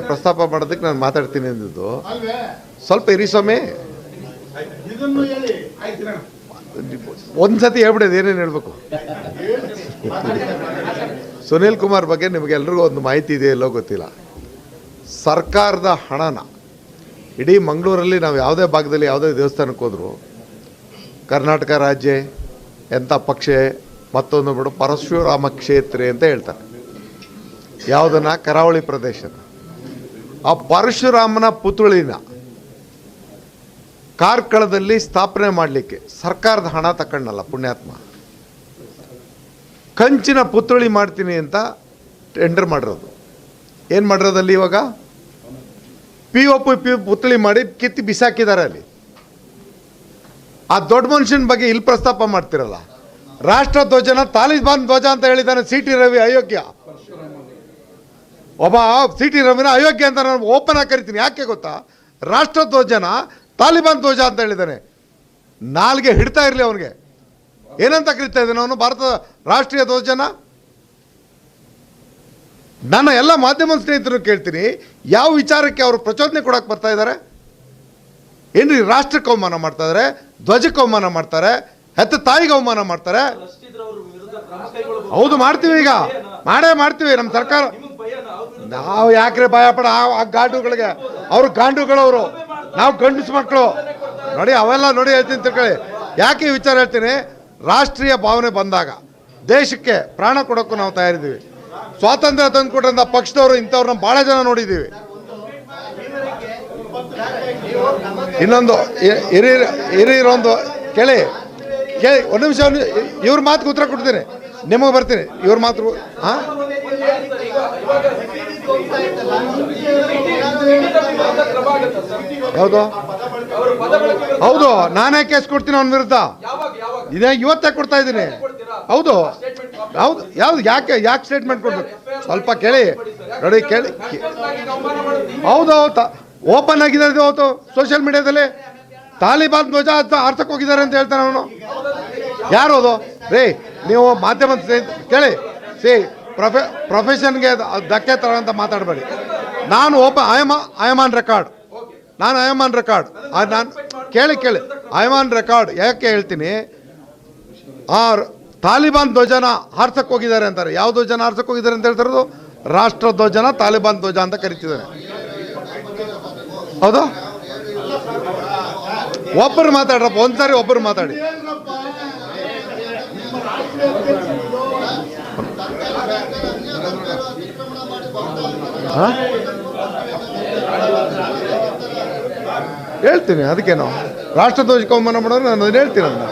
ಪ್ರಸ್ತಾಪ ಮಾಡೋದಕ್ಕೆ ನಾನು ಮಾತಾಡ್ತೀನಿ ಅಂದಿದ್ದು. ಸ್ವಲ್ಪ ಇರಿ ಸ್ವಾಮಿ. ಇದನ್ನು ಹೇಳಿ. ಒಂದ್ಸತಿ ಹೇಳ್ಬಿಡೋದು ಏನೇನು ಹೇಳ್ಬೇಕು? ಸುನೀಲ್ ಕುಮಾರ್ ಬಗ್ಗೆ ನಿಮಗೆಲ್ರಿಗೂ ಒಂದು ಮಾಹಿತಿ ಇದೆ ಎಲ್ಲೋ ಗೊತ್ತಿಲ್ಲ. ಸರ್ಕಾರದ ಹಣನ ಇಡೀ ಮಂಗಳೂರಲ್ಲಿ ನಾವು ಯಾವುದೇ ಭಾಗದಲ್ಲಿ ಯಾವುದೇ ದೇವಸ್ಥಾನಕ್ಕೆ ಹೋದರೂ ಕರ್ನಾಟಕ ರಾಜ್ಯ ಎಂಥ ಪಕ್ಷ ಮತ್ತೊಂದು ಬಿಡು ಪರಶುರಾಮ ಕ್ಷೇತ್ರ ಅಂತ ಹೇಳ್ತಾರೆ. ಯಾವುದನ್ನ? ಕರಾವಳಿ ಪ್ರದೇಶನ. ಆ ಪರಶುರಾಮನ ಪುತ್ಳಿನ ಕಾರ್ಕಳದಲ್ಲಿ ಸ್ಥಾಪನೆ ಮಾಡಲಿಕ್ಕೆ ಸರ್ಕಾರದ ಹಣ ತಕೊಂಡಲ್ಲ ಪುಣ್ಯಾತ್ಮ. ಕಂಚಿನ ಪುತ್ಥಳಿ ಮಾಡ್ತೀನಿ ಅಂತ ಟೆಂಡರ್ ಮಾಡಿರೋದು. ಏನು ಮಾಡಿರೋದಲ್ಲಿ ಇವಾಗ? ಪಿ ಒ ಪಿ ಪಿ ಪುತ್ಥಳಿ ಮಾಡಿ ಕಿತ್ತಿ ಬಿಸಾಕಿದ್ದಾರೆ ಅಲ್ಲಿ. ಆ ದೊಡ್ಡ ಮನುಷ್ಯನ ಬಗ್ಗೆ ಇಲ್ಲಿ ಪ್ರಸ್ತಾಪ ಮಾಡ್ತಿರಲ್ಲ. ರಾಷ್ಟ್ರ ಧ್ವಜನ ತಾಲಿಬಾನ್ ಧ್ವಜ ಅಂತ ಹೇಳಿದ್ದಾನೆ ಸಿ ಟಿ ರವಿ ಅಯೋಗ್ಯ. ಒಬ್ಬ ಸಿ ಟಿ ರವಿನ ಅಯೋಗ್ಯ ಅಂತ ನಾನು ಓಪನ್ ಆಗಿ ಕರಿತೀನಿ. ಯಾಕೆ ಗೊತ್ತಾ? ರಾಷ್ಟ್ರ ಧ್ವಜನ ತಾಲಿಬಾನ್ ಧ್ವಜ ಅಂತ ಹೇಳಿದ್ದಾನೆ. ನಾಲ್ಗೆ ಹಿಡ್ತಾ ಇರಲಿ ಅವನಿಗೆ. ಏನಂತ ಕರಿತಾ ಇದ್ದಾನೆ ಅವನು? ಭಾರತದ ರಾಷ್ಟ್ರೀಯ ಧ್ವಜನ? ನನ್ನ ಎಲ್ಲ ಮಾಧ್ಯಮ ಸ್ನೇಹಿತರು ಕೇಳ್ತೀನಿ ಯಾವ ವಿಚಾರಕ್ಕೆ ಅವರು ಪ್ರಚೋದನೆ ಕೊಡೋಕೆ ಬರ್ತಾ ಇದ್ದಾರೆ? ಏನ್ರಿ ರಾಷ್ಟ್ರಕ್ಕೆ ಅವಮಾನ ಮಾಡ್ತಾ ಇದ್ದಾರೆ ಧ್ವಜಕ್ಕೆ ಅವಮಾನ ಮಾಡ್ತಾರೆ ಹೆತ್ತ ತಾಯಿಗೆ ಅವಮಾನ ಮಾಡ್ತಾರೆ ಹೌದು ಮಾಡ್ತೀವಿ ಈಗ. ಮಾಡೇ ಮಾಡ್ತೀವಿ ನಮ್ಮ ಸರ್ಕಾರ. ನಾವು ಯಾಕ್ರೆ ಭಯ ಪಡ ಆ ಗಾಂಡುಗಳಿಗೆ? ಅವ್ರು ಗಾಂಡುಗಳವರು. ನಾವು ಗಂಡಸು ಮಕ್ಕಳು ನೋಡಿ, ಅವೆಲ್ಲ ನೋಡಿ ಹೇಳ್ತೀನಿ ತಿಳ್ಕೊಳ್ಳಿ. ಯಾಕೆ ಈ ವಿಚಾರ ಹೇಳ್ತೀನಿ? ರಾಷ್ಟ್ರೀಯ ಭಾವನೆ ಬಂದಾಗ, ದೇಶಕ್ಕೆ ಪ್ರಾಣ ಕೊಡೋಕ್ಕೂ ನಾವು ತಯಾರಿದ್ದೀವಿ. ಸ್ವಾತಂತ್ರ್ಯ ತಂದು ಕೊಟ್ಟಂಥ ಪಕ್ಷದವರು ಇಂಥವ್ರನ್ನ ಭಾಳ ಜನ ನೋಡಿದ್ದೀವಿ. ಇನ್ನೊಂದು ಹಿರಿಯರ ಹಿರಿಯರೊಂದು ಕೇಳಿ. ಕೇಳಿ, ಒಂದು ನಿಮಿಷ ಇವ್ರ ಮಾತು ಉತ್ತರ ಕೊಡ್ತೀನಿ. ನಿಮಗೆ ಬರ್ತೀನಿ. ಇವ್ರ ಮಾತು ಹಾಂ ಹೌದು ಹೌದು ನಾನೇ ಕೇಸ್ ಕೊಡ್ತೀನಿ ಅವನ ವಿರುದ್ಧ. ಇದೇ ಇವತ್ತೇ ಕೊಡ್ತಾ ಇದ್ದೀನಿ. ಹೌದು. ಹೌದು ಯಾವ್ದು ಯಾಕೆ ಯಾಕೆ ಸ್ಟೇಟ್ಮೆಂಟ್ ಕೊಡ್ಬೇಕು? ಸ್ವಲ್ಪ ಕೇಳಿ. ನೋಡಿ ಕೇಳಿ. ಹೌದು ಓಪನ್ ಆಗಿದೆ ಅದು ಹೌದು ಸೋಷಿಯಲ್ ಮೀಡಿಯಾದಲ್ಲಿ ತಾಲಿಬಾನ್ ಧ್ವಜ ಅಂತ ಆರ್ತಕ್ಕೆ ಹೋಗಿದ್ದಾರೆ ಅಂತ ಹೇಳ್ತಾನೆ ಅವನು. ಯಾರು ಅದು? ರೇ ನೀವು ಮಾಧ್ಯಮ ಕೇಳಿ. ಸಿ ಪ್ರೊಫೆ, ಪ್ರೊಫೆಷನ್ಗೆ ಧಕ್ಕೆ ಅಂತ ಮಾತಾಡಬೇಡಿ. ನಾನು ಒಬ್ಬ ಐ ಆಯಮಾನ್ ರೆಕಾರ್ಡ್. ನಾನು ಐ ರೆಕಾರ್ಡ್. ನಾನು ಕೇಳಿ ಕೇಳಿ. ಆನ್ ರೆಕಾರ್ಡ್ ಯಾಕೆ ಹೇಳ್ತೀನಿ? ಆ, ತಾಲಿಬಾನ್ ಧ್ವಜನ ಹಾರ್ಸಕ್ಕೆ ಹೋಗಿದ್ದಾರೆ ಅಂತಾರೆ. ಯಾವ ಧ್ವಜನ ಹಾರ್ಸಕ್ಕೆ ಹೋಗಿದ್ದಾರೆ ಅಂತ ಹೇಳ್ತಿರೋದು? ರಾಷ್ಟ್ರ ಧ್ವಜನ ತಾಲಿಬಾನ್ ಧ್ವಜ ಅಂತ ಕರಿತಿದ್ದಾರೆ. ಹೌದು? ಒಬ್ಬರು ಮಾತಾಡ್ರಪ್ಪ, ಒಂದ್ಸಾರಿ ಒಬ್ಬರು ಮಾತಾಡಿ? ಹೇಳ್ತೀನಿ ಅದಕ್ಕೇನು ರಾಷ್ಟ್ರಧ್ವಜಕ್ಕೆ ಅವಮಾನ ಮಾಡೋರು ನಾನು ಅದನ್ನ ಹೇಳ್ತೀನಿ ಅದನ್ನ